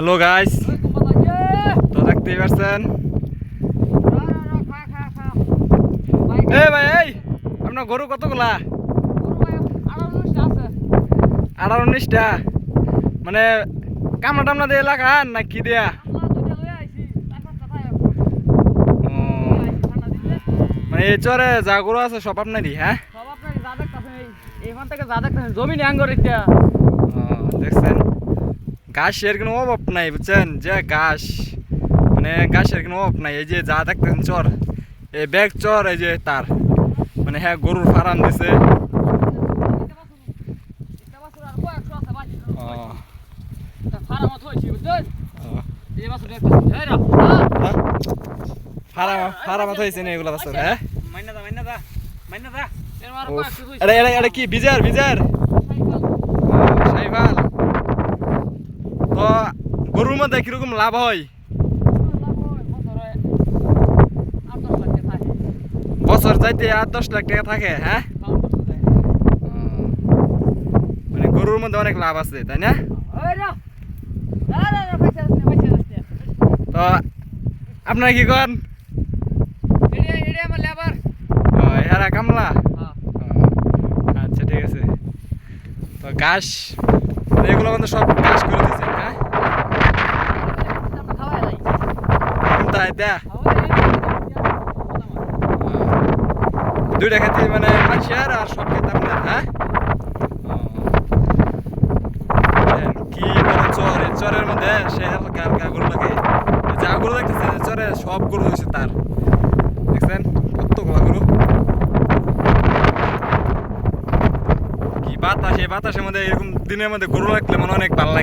Hello guys তো দেখতেই পারছেন? এ ভাই এই! আপনার গরু কতগুলা? আঠারো উনিশটা। মানে কামনা টামনা দিয়ে এলাকার না কি দিয়া? মানে এই চরে যা গরু আছে সব আপনারই হ্যাঁ? জমি ন্যাঙ্গর এটা ও, দেখছেন? ঘাসের কোনো অভাব নাই বুঝছেন? যে ঘাস মানে ঘাসের কোনো অভাব নাই। এই যে যা দেখতেন চর এই ব্যাগ চর এই যে তার মানে হ্যাঁ গরুর ফার্ম দিছে। ফার্ম হয়েছে না এগুলা বছর হ্যাঁ? উফ, এটা এটা এটা কি বিজার বিজার সাইবাল তো গরুর মধ্যে কীরকম লাভ হয়? বছর যাইতে আট দশ লাখ টাকা থাকে হ্যাঁ? মানে গরুর মধ্যে অনেক লাভ আছে, তাই না? তো আপনারা কি করেন? এরা কামলা? আচ্ছা ঠিক আছে। তো ঘাস, এগুলো কিন্তু সব ঘাস করে দিয়েছে হ্যাঁ দুইটা খেতে মানে মানসিয়ার আর সব খেতে আপনার হ্যাঁ কি চর চরের মধ্যে সে কার কার গরু লাগে যা গরু দেখতেছে চরে সব গরু হয়েছে তার দেখছেন কতগুলা গরু কি বাতাস বাতাসের মধ্যে এরকম দিনের মধ্যে গরু রাখলে মনে অনেক ভালো লাগে